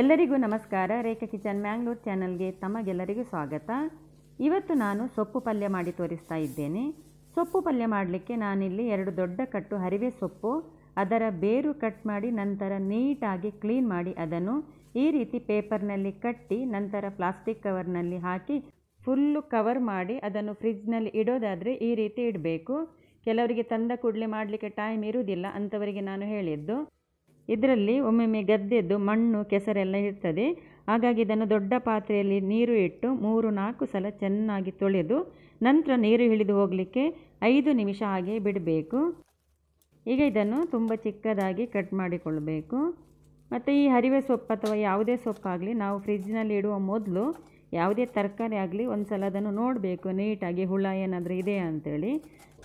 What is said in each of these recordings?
ಎಲ್ಲರಿಗೂ ನಮಸ್ಕಾರ. ರೇಖಾ ಕಿಚನ್ ಮ್ಯಾಂಗ್ಳೂರ್ ಚಾನಲ್ಗೆ ತಮಗೆಲ್ಲರಿಗೂ ಸ್ವಾಗತ. ಇವತ್ತು ನಾನು ಸೊಪ್ಪು ಪಲ್ಯ ಮಾಡಿ ತೋರಿಸ್ತಾ ಇದ್ದೇನೆ. ಸೊಪ್ಪು ಪಲ್ಯ ಮಾಡಲಿಕ್ಕೆ ನಾನಿಲ್ಲಿ ಎರಡು ದೊಡ್ಡ ಕಟ್ಟು ಹರಿವೆ ಸೊಪ್ಪು, ಅದರ ಬೇರು ಕಟ್ ಮಾಡಿ ನಂತರ ನೀಟಾಗಿ ಕ್ಲೀನ್ ಮಾಡಿ ಅದನ್ನು ಈ ರೀತಿ ಪೇಪರ್ನಲ್ಲಿ ಕಟ್ಟಿ ನಂತರ ಪ್ಲಾಸ್ಟಿಕ್ ಕವರ್ನಲ್ಲಿ ಹಾಕಿ ಫುಲ್ಲು ಕವರ್ ಮಾಡಿ ಅದನ್ನು ಫ್ರಿಜ್ನಲ್ಲಿ ಇಡೋದಾದರೆ ಈ ರೀತಿ ಇಡಬೇಕು. ಕೆಲವರಿಗೆ ತಂದ ಕೂಡಲೇ ಮಾಡಲಿಕ್ಕೆ ಟೈಮ್ ಇರುವುದಿಲ್ಲ ಅಂಥವರಿಗೆ ನಾನು ಹೇಳಿದ್ದು. ಇದರಲ್ಲಿ ಒಮ್ಮೊಮ್ಮೆ ಗದ್ದೆದ್ದು ಮಣ್ಣು, ಕೆಸರೆಲ್ಲ ಇರ್ತದೆ. ಹಾಗಾಗಿ ಇದನ್ನು ದೊಡ್ಡ ಪಾತ್ರೆಯಲ್ಲಿ ನೀರು ಇಟ್ಟು ಮೂರು, ನಾಲ್ಕು ಸಲ ಚೆನ್ನಾಗಿ ತೊಳೆದು ನಂತರ ನೀರು ಇಳಿದು ಹೋಗಲಿಕ್ಕೆ ಐದು ನಿಮಿಷ ಹಾಗೆ ಬಿಡಬೇಕು. ಈಗ ಇದನ್ನು ತುಂಬ ಚಿಕ್ಕದಾಗಿ ಕಟ್ ಮಾಡಿಕೊಳ್ಳಬೇಕು ಮತ್ತು ಈ ಹರಿವೆ ಸೊಪ್ಪು ಅಥವಾ ಯಾವುದೇ ಸೊಪ್ಪಾಗಲಿ ನಾವು ಫ್ರಿಜ್ನಲ್ಲಿ ಇಡುವ ಮೊದಲು ಯಾವುದೇ ತರಕಾರಿ ಆಗಲಿ ಒಂದು ಸಲ ಅದನ್ನು ನೋಡಬೇಕು. ನೀಟಾಗಿ ಹುಳ ಏನಾದರೂ ಇದೆಯಾ ಅಂಥೇಳಿ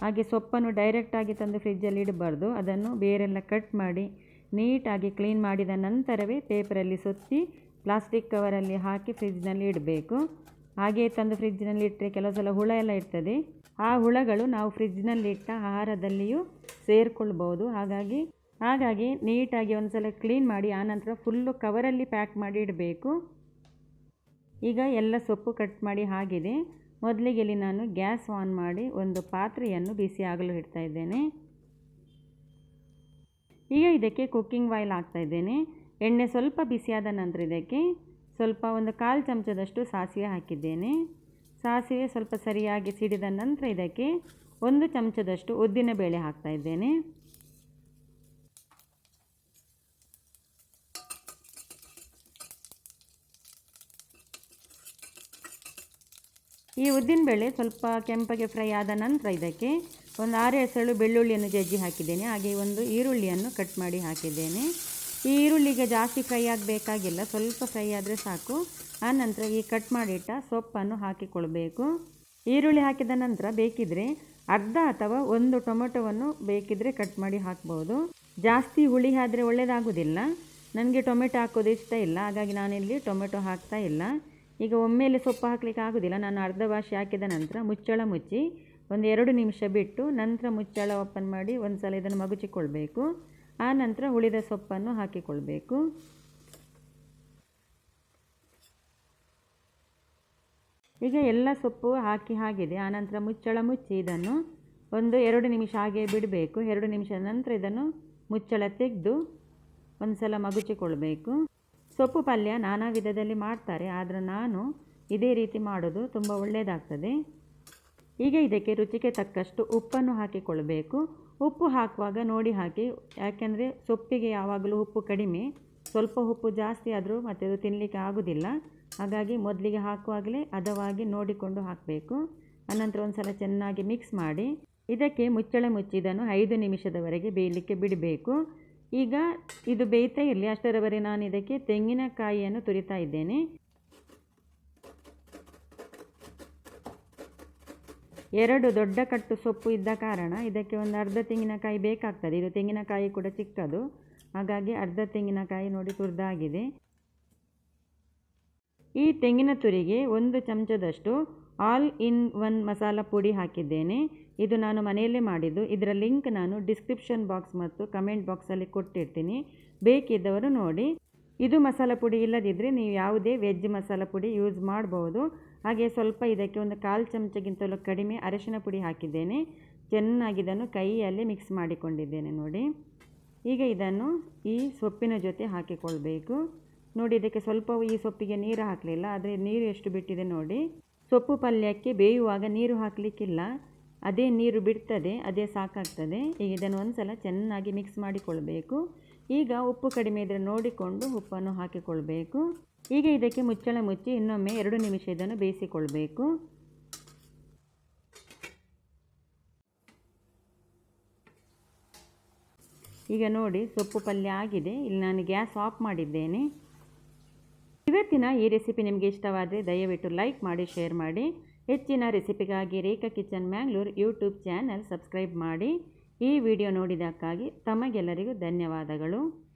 ಹಾಗೆ ಸೊಪ್ಪನ್ನು ಡೈರೆಕ್ಟಾಗಿ ತಂದು ಫ್ರಿಜ್ಜಲ್ಲಿ ಇಡಬಾರ್ದು. ಅದನ್ನು ಬೇರೆಲ್ಲ ಕಟ್ ಮಾಡಿ ನೀಟಾಗಿ ಕ್ಲೀನ್ ಮಾಡಿದ ನಂತರವೇ ಪೇಪರಲ್ಲಿ ಸುತ್ತಿ ಪ್ಲಾಸ್ಟಿಕ್ ಕವರಲ್ಲಿ ಹಾಕಿ ಫ್ರಿಜ್ನಲ್ಲಿ ಇಡಬೇಕು. ಹಾಗೆ ತಂದು ಫ್ರಿಜ್ನಲ್ಲಿ ಇಟ್ಟರೆ ಕೆಲವು ಸಲ ಹುಳ ಎಲ್ಲ ಇರ್ತದೆ. ಆ ಹುಳಗಳು ನಾವು ಫ್ರಿಜ್ನಲ್ಲಿಟ್ಟ ಆಹಾರದಲ್ಲಿಯೂ ಸೇರಿಕೊಳ್ಬೋದು ಹಾಗಾಗಿ ಹಾಗಾಗಿ ನೀಟಾಗಿ ಒಂದು ಸಲ ಕ್ಲೀನ್ ಮಾಡಿ ಆನಂತರ ಫುಲ್ಲು ಕವರಲ್ಲಿ ಪ್ಯಾಕ್ ಮಾಡಿ ಇಡಬೇಕು. ಈಗ ಎಲ್ಲ ಸೊಪ್ಪು ಕಟ್ ಮಾಡಿ ಹಾಗಿದೆ. ಮೊದಲಿಗೆ ಇಲ್ಲಿ ನಾನು ಗ್ಯಾಸ್ ಆನ್ ಮಾಡಿ ಒಂದು ಪಾತ್ರೆಯನ್ನು ಬಿಸಿ ಆಗಲು ಇಡ್ತಾ ಇದ್ದೇನೆ. ಈಗ ಇದಕ್ಕೆ ಕುಕ್ಕಿಂಗ್ ಆಯಿಲ್ ಹಾಕ್ತಾ ಇದ್ದೇನೆ. ಎಣ್ಣೆ ಸ್ವಲ್ಪ ಬಿಸಿಯಾದ ನಂತರ ಇದಕ್ಕೆ ಸ್ವಲ್ಪ ಒಂದು ಕಾಲು ಚಮಚದಷ್ಟು ಸಾಸಿವೆ ಹಾಕಿದ್ದೇನೆ. ಸಾಸಿವೆ ಸ್ವಲ್ಪ ಸರಿಯಾಗಿ ಸಿಡಿದ ನಂತರ ಇದಕ್ಕೆ ಒಂದು ಚಮಚದಷ್ಟು ಉದ್ದಿನ ಬೇಳೆ ಹಾಕ್ತಾ ಇದ್ದೇನೆ. ಈ ಉದ್ದಿನಬೇಳೆ ಸ್ವಲ್ಪ ಕೆಂಪಗೆ ಫ್ರೈ ಆದ ನಂತರ ಇದಕ್ಕೆ ಒಂದು ಆರು ಹೆಸಳು ಬೆಳ್ಳುಳ್ಳಿಯನ್ನು ಜಜ್ಜಿ ಹಾಕಿದ್ದೇನೆ. ಹಾಗೆ ಒಂದು ಈರುಳ್ಳಿಯನ್ನು ಕಟ್ ಮಾಡಿ ಹಾಕಿದ್ದೇನೆ. ಈ ಈರುಳ್ಳಿಗೆ ಜಾಸ್ತಿ ಫ್ರೈ ಆಗಬೇಕಾಗಿಲ್ಲ. ಸ್ವಲ್ಪ ಫ್ರೈ ಆದರೆ ಸಾಕು. ಆನಂತರ ಈ ಕಟ್ ಮಾಡಿಟ್ಟ ಸೊಪ್ಪನ್ನು ಹಾಕಿಕೊಳ್ಬೇಕು. ಈರುಳ್ಳಿ ಹಾಕಿದ ನಂತರ ಬೇಕಿದ್ರೆ ಅರ್ಧ ಅಥವಾ ಒಂದು ಟೊಮೆಟೊವನ್ನು ಬೇಕಿದ್ರೆ ಕಟ್ ಮಾಡಿ ಹಾಕ್ಬೋದು. ಜಾಸ್ತಿ ಹುಳಿ ಆದರೆ ಒಳ್ಳೆಯದಾಗೋದಿಲ್ಲ ನನಗೆ ಟೊಮೆಟೊ ಹಾಕೋದು ಇಷ್ಟ ಇಲ್ಲ. ಹಾಗಾಗಿ ನಾನಿಲ್ಲಿ ಟೊಮೆಟೊ ಹಾಕ್ತಾ ಇಲ್ಲ. ಈಗ ಒಮ್ಮೆಲೆ ಸೊಪ್ಪು ಹಾಕಲಿಕ್ಕೆ ಆಗೋದಿಲ್ಲ. ನಾನು ಅರ್ಧ ವಾಶಿ ಹಾಕಿದ ನಂತರ ಮುಚ್ಚಳ ಮುಚ್ಚಿ ಒಂದು ಎರಡು ನಿಮಿಷ ಬಿಟ್ಟು ನಂತರ ಮುಚ್ಚಳ ಓಪನ್ ಮಾಡಿ ಒಂದು ಸಲ ಇದನ್ನು ಮಗುಚಿಕೊಳ್ಬೇಕು. ಆ ನಂತರ ಉಳಿದ ಸೊಪ್ಪನ್ನು ಹಾಕಿಕೊಳ್ಬೇಕು. ಈಗ ಎಲ್ಲ ಸೊಪ್ಪು ಹಾಕಿ ಆಗಿದೆ ಆನಂತರ ಮುಚ್ಚಳ ಮುಚ್ಚಿ ಇದನ್ನು ಒಂದು ಎರಡು ನಿಮಿಷ ಹಾಗೆ ಬಿಡಬೇಕು. ಎರಡು ನಿಮಿಷದ ನಂತರ ಇದನ್ನು ಮುಚ್ಚಳ ತೆಗೆದು ಒಂದು ಸಲ ಮಗುಚಿಕೊಳ್ಬೇಕು. ಸೊಪ್ಪು ಪಲ್ಯ ನಾನಾ ವಿಧದಲ್ಲಿ ಮಾಡ್ತಾರೆ, ಆದರೆ ನಾನು ಇದೇ ರೀತಿ ಮಾಡೋದು ತುಂಬ ಒಳ್ಳೆಯದಾಗ್ತದೆ ಈಗ ಇದಕ್ಕೆ ರುಚಿಗೆ ತಕ್ಕಷ್ಟು ಉಪ್ಪನ್ನು ಹಾಕಿಕೊಳ್ಳಬೇಕು. ಉಪ್ಪು ಹಾಕುವಾಗ ನೋಡಿ ಹಾಕಿ, ಯಾಕೆಂದರೆ ಸೊಪ್ಪಿಗೆ ಯಾವಾಗಲೂ ಉಪ್ಪು ಕಡಿಮೆ. ಸ್ವಲ್ಪ ಉಪ್ಪು ಜಾಸ್ತಿ ಆದರೂ ಮತ್ತು ಅದು ತಿನ್ನಲಿಕ್ಕೆ ಆಗೋದಿಲ್ಲ. ಹಾಗಾಗಿ ಮೊದಲಿಗೆ ಹಾಕುವಾಗಲೇ ಹದವಾಗಿ ನೋಡಿಕೊಂಡು ಹಾಕಬೇಕು. ಅನಂತರ ಒಂದು ಸಲ ಚೆನ್ನಾಗಿ ಮಿಕ್ಸ್ ಮಾಡಿ. ಇದಕ್ಕೆ ಮುಚ್ಚಳ ಮುಚ್ಚಿದನ್ನು ಐದು ನಿಮಿಷದವರೆಗೆ ಬೇಯಲಿಕ್ಕೆ ಬಿಡಬೇಕು. ಈಗ ಇದು ಬೇಯ್ತಾ ಇರಲಿ. ಅಷ್ಟರವರೆಗೆ ನಾನು ಇದಕ್ಕೆ ತೆಂಗಿನಕಾಯಿಯನ್ನು ತುರಿತಾ ಇದ್ದೇನೆ. ಎರಡು ದೊಡ್ಡ ಕಟ್ಟು ಸೊಪ್ಪು ಇದ್ದ ಕಾರಣ ಇದಕ್ಕೆ ಒಂದು ಅರ್ಧ ತೆಂಗಿನಕಾಯಿ ಬೇಕಾಗ್ತದೆ. ಇದು ತೆಂಗಿನಕಾಯಿ ಕೂಡ ಚಿಕ್ಕದು. ಹಾಗಾಗಿ ಅರ್ಧ ತೆಂಗಿನಕಾಯಿ ನೋಡಿ ತುರಿದಾಗಿದೆ. ಈ ತೆಂಗಿನ ತುರಿಗೆ ಒಂದು ಚಮಚದಷ್ಟು ಆಲ್ ಇನ್ ಒನ್ ಮಸಾಲ ಪುಡಿ ಹಾಕಿದ್ದೇನೆ. ಇದು ನಾನು ಮನೆಯಲ್ಲೇ ಮಾಡಿದ್ದು. ಇದರ ಲಿಂಕ್ ನಾನು ಡಿಸ್ಕ್ರಿಪ್ಷನ್ ಬಾಕ್ಸ್ ಮತ್ತು ಕಮೆಂಟ್ ಬಾಕ್ಸಲ್ಲಿ ಕೊಟ್ಟಿರ್ತೀನಿ. ಬೇಕಿದ್ದವರು ನೋಡಿ. ಇದು ಮಸಾಲ ಪುಡಿ ಇಲ್ಲದಿದ್ದರೆ ನೀವು ಯಾವುದೇ ವೆಜ್ ಮಸಾಲ ಪುಡಿ ಯೂಸ್ ಮಾಡಬಹುದು ಹಾಗೆ ಸ್ವಲ್ಪ ಇದಕ್ಕೆ ಒಂದು ಕಾಲು ಚಮಚಗಿಂತಲೂ ಕಡಿಮೆ ಅರಶಿನ ಪುಡಿ ಹಾಕಿದ್ದೇನೆ. ಚೆನ್ನಾಗಿ ಇದನ್ನು ಕೈಯಲ್ಲಿ ಮಿಕ್ಸ್ ಮಾಡಿಕೊಂಡಿದ್ದೇನೆ ನೋಡಿ. ಈಗ ಇದನ್ನು ಈ ಸೊಪ್ಪಿನ ಜೊತೆ ಹಾಕಿಕೊಳ್ಬೇಕು. ನೋಡಿ, ಇದಕ್ಕೆ ಸ್ವಲ್ಪ ಈ ಸೊಪ್ಪಿಗೆ ನೀರು ಹಾಕಲಿಲ್ಲ, ಆದರೆ ನೀರು ಎಷ್ಟು ಬಿಟ್ಟಿದೆ ನೋಡಿ. ಸೊಪ್ಪು ಪಲ್ಯಕ್ಕೆ ಬೇಯುವಾಗ ನೀರು ಹಾಕಲಿಕ್ಕಿಲ್ಲ. ಅದೇ ನೀರು ಬಿಡ್ತದೆ, ಅದೇ ಸಾಕಾಗ್ತದೆ. ಈಗ ಇದನ್ನು ಒಂದು ಸಲ ಚೆನ್ನಾಗಿ ಮಿಕ್ಸ್ ಮಾಡಿಕೊಳ್ಬೇಕು. ಈಗ ಉಪ್ಪು ಕಡಿಮೆ ಇದ್ದರೆ ನೋಡಿಕೊಂಡು ಉಪ್ಪನ್ನು ಹಾಕಿಕೊಳ್ಬೇಕು. ಈಗ ಇದಕ್ಕೆ ಮುಚ್ಚಳ ಮುಚ್ಚಿ ಇನ್ನೊಮ್ಮೆ ಎರಡು ನಿಮಿಷ ಇದನ್ನು ಬೇಯಿಸಿಕೊಳ್ಬೇಕು. ಈಗ ನೋಡಿ ಸೊಪ್ಪು ಪಲ್ಯ ಆಗಿದೆ. ಇಲ್ಲಿ ನಾನು ಗ್ಯಾಸ್ ಆಫ್ ಮಾಡಿದ್ದೇನೆ. ಇವತ್ತಿನ ಈ ರೆಸಿಪಿ ನಿಮಗೆ ಇಷ್ಟವಾದರೆ ದಯವಿಟ್ಟು ಲೈಕ್ ಮಾಡಿ, ಶೇರ್ ಮಾಡಿ. ಹೆಚ್ಚಿನ ರೆಸಿಪಿಗಾಗಿ Rekha kitchen Mangalore YouTube channel subscribe ಮಾಡಿ. ಈ ವಿಡಿಯೋ ನೋಡಿದ್ದಕ್ಕಾಗಿ ತಮಗೆಲ್ಲರಿಗೂ ಧನ್ಯವಾದಗಳು.